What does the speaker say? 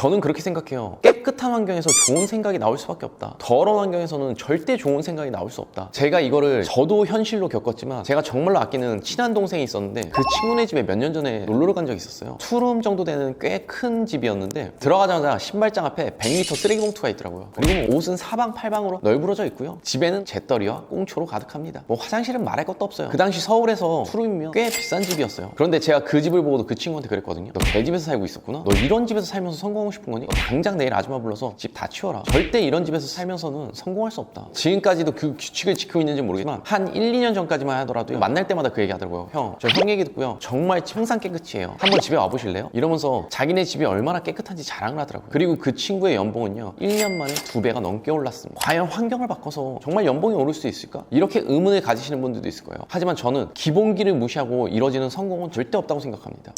저는 그렇게 생각해요. 깨끗한 환경에서 좋은 생각이 나올 수밖에 없다. 더러운 환경에서는 절대 좋은 생각이 나올 수 없다. 제가 이거를 저도 현실로 겪었지만 제가 정말로 아끼는 친한 동생이 있었는데 그 친구네 집에 몇 년 전에 놀러 간 적이 있었어요. 투룸 정도 되는 꽤 큰 집이었는데 들어가자마자 신발장 앞에 100리터 쓰레기 봉투가 있더라고요. 그리고 옷은 사방팔방으로 널브러져 있고요. 집에는 재떨이와 꽁초로 가득합니다. 뭐 화장실은 말할 것도 없어요. 그 당시 서울에서 투룸이면 꽤 비싼 집이었어요. 그런데 제가 그 집을 보고도 그 친구한테 그랬거든요. 너 개집에서 살고 있었구나. 너 이런 집에서 살면서 성공 하고 싶은 거니? 너 당장 내일 아줌마 불러서 집 다 치워라. 절대 이런 집에서 살면서는 성공할 수 없다. 지금까지도 그 규칙을 지키고 있는지 모르지만 한 1, 2년 전까지만 하더라도 만날 때마다 그 얘기 하더라고요. 형, 저 형 얘기 듣고요. 정말 항상 깨끗이 해요. 한번 집에 와보실래요? 이러면서 자기네 집이 얼마나 깨끗한지 자랑을 하더라고요. 그리고 그 친구의 연봉은요. 1년 만에 두 배가 넘게 올랐습니다. 과연 환경을 바꿔서 정말 연봉이 오를 수 있을까? 이렇게 의문을 가지시는 분들도 있을 거예요. 하지만 저는 기본기를 무시하고 이뤄지는 성공은 절대 없다고 생각합니다.